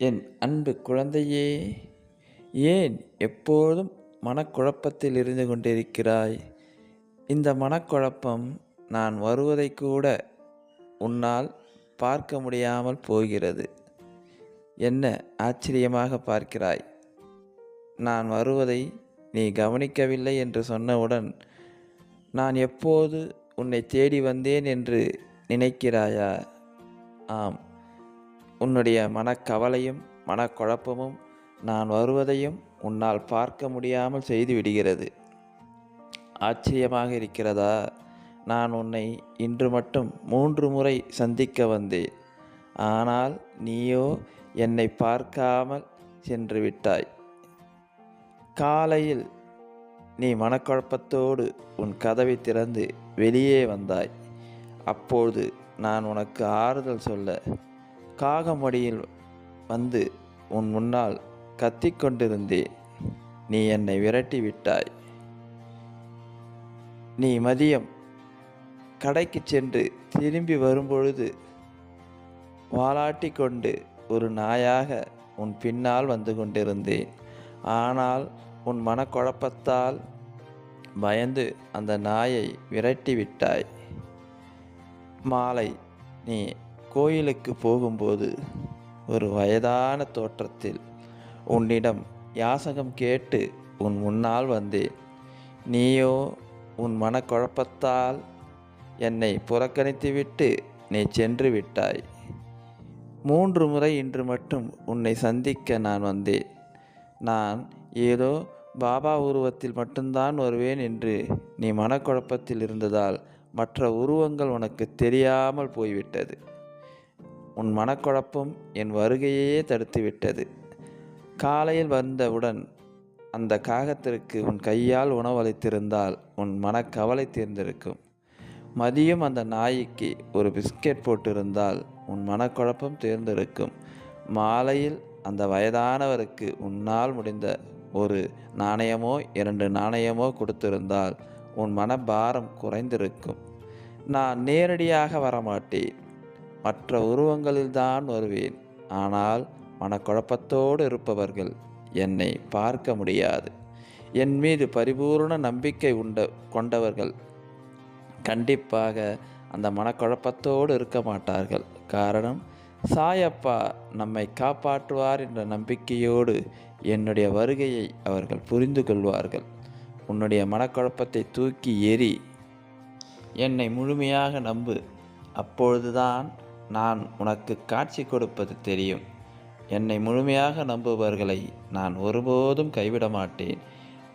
என் அன்பு குழந்தையே ஏன் எப்போதும் மனக்குழப்பத்தில் இருந்து கொண்டிருக்கிறாய்? இந்த மனக்குழப்பம் நான் வருவதை கூட உன்னால் பார்க்க முடியாமல் போகிறது. என்ன ஆச்சரியமாக பார்க்கிறாய்? நான் வருவதை நீ கவனிக்கவில்லை என்று சொன்னவுடன் நான் எப்போது உன்னை தேடி வந்தேன் என்று நினைக்கிறாயா? ஆம் உன்னுடைய மனக்கவலையும் மனக்குழப்பமும் நான் வருவதையும் உன்னால் பார்க்க முடியாமல் செய்து விடுகிறது. ஆச்சரியமாக இருக்கிறதா? நான் உன்னை இன்று மட்டும் மூன்று முறை சந்திக்க வந்தேன். ஆனால் நீயோ என்னை பார்க்காமல் சென்று விட்டாய். காலையில் நீ மனக்குழப்பத்தோடு உன் கதவை திறந்து வெளியே வந்தாய். அப்போது நான் உனக்கு ஆறுதல் சொல்ல காகமடியில் வந்து உன் முன்னால் கத்திக்கொண்டிருந்தேன் நீ என்னை விரட்டி விட்டாய் நீ மதியம் கடைக்கு சென்று திரும்பி வரும்பொழுது வாலாட்டி கொண்டு ஒரு நாயாக உன் பின்னால் வந்து கொண்டிருந்தேன். ஆனால் உன் மனக்குழப்பத்தால் பயந்து அந்த நாயை விரட்டி விட்டாய் மாலை நீ கோயிலுக்கு போகும்போது ஒரு வயதான தோற்றத்தில் உன்னிடம் யாசகம் கேட்டு உன் முன்னால் வந்தேன். நீயோ உன் மனக்குழப்பத்தால் என்னை புறக்கணித்துவிட்டு நீ சென்று விட்டாய். மூன்று முறை இன்று மட்டும் உன்னை சந்திக்க நான் வந்தேன். நான் ஏதோ பாபா உருவத்தில் மட்டும்தான் வருவேன் என்று நீ மனக்குழப்பத்தில் இருந்ததால் மற்ற உருவங்கள் உனக்கு தெரியாமல் போய்விட்டது. உன் மனக்குழப்பம் என் வருகையே தடுத்துவிட்டது. காலையில் வந்தவுடன் அந்த காகத்திற்கு உன் கையால் உணவளித்திருந்தால் உன் மனக்கவலை தீர்ந்திருக்கும். மதியம் அந்த நாய்க்கு ஒரு பிஸ்கெட் போட்டிருந்தால் உன் மனக்குழப்பம் தேர்ந்திருக்கும். மாலையில் அந்த வயதானவருக்கு உன்னால் முடிந்த ஒரு நாணயமோ இரண்டு நாணயமோ கொடுத்திருந்தால் உன் மனபாரம் குறைந்திருக்கும். நான் நேரடியாக வரமாட்டேன். மற்ற உருவங்களில்தான் வருவேன். ஆனால் மனக்குழப்பத்தோடு இருப்பவர்கள் என்னை பார்க்க முடியாது. என் மீது பரிபூர்ண நம்பிக்கை உண்ட கொண்டவர்கள் கண்டிப்பாக அந்த மனக்குழப்பத்தோடு இருக்க மாட்டார்கள். காரணம் சாயப்பா நம்மை காப்பாற்றுவார் என்ற நம்பிக்கையோடு என்னுடைய வருகையை அவர்கள் புரிந்து கொள்வார்கள். உன்னுடைய மனக்குழப்பத்தை தூக்கி எறி என்னை முழுமையாக நம்பு. அப்பொழுதுதான் நான் உனக்கு காட்சி கொடுப்பது தெரியும். என்னை முழுமையாக நம்புபவர்களை நான் ஒருபோதும் கைவிட மாட்டேன்.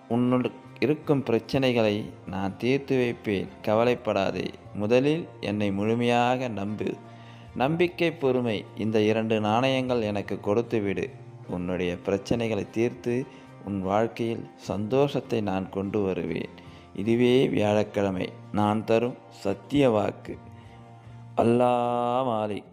உன்னுள் இருக்கும் பிரச்சனைகளை நான் தீர்த்து வைப்பேன். கவலைப்படாதே. முதலில் என்னை முழுமையாக நம்பு. நம்பிக்கை பொறுமை இந்த இரண்டு நாணயங்கள் எனக்கு கொடுத்துவிடு உன்னுடைய பிரச்சனைகளை தீர்த்து உன் வாழ்க்கையில் சந்தோஷத்தை நான் கொண்டு வருவேன். இதுவே வியாழக்கிழமை. நான் தரும் சத்திய வாக்கு. அல்லா மாலிக்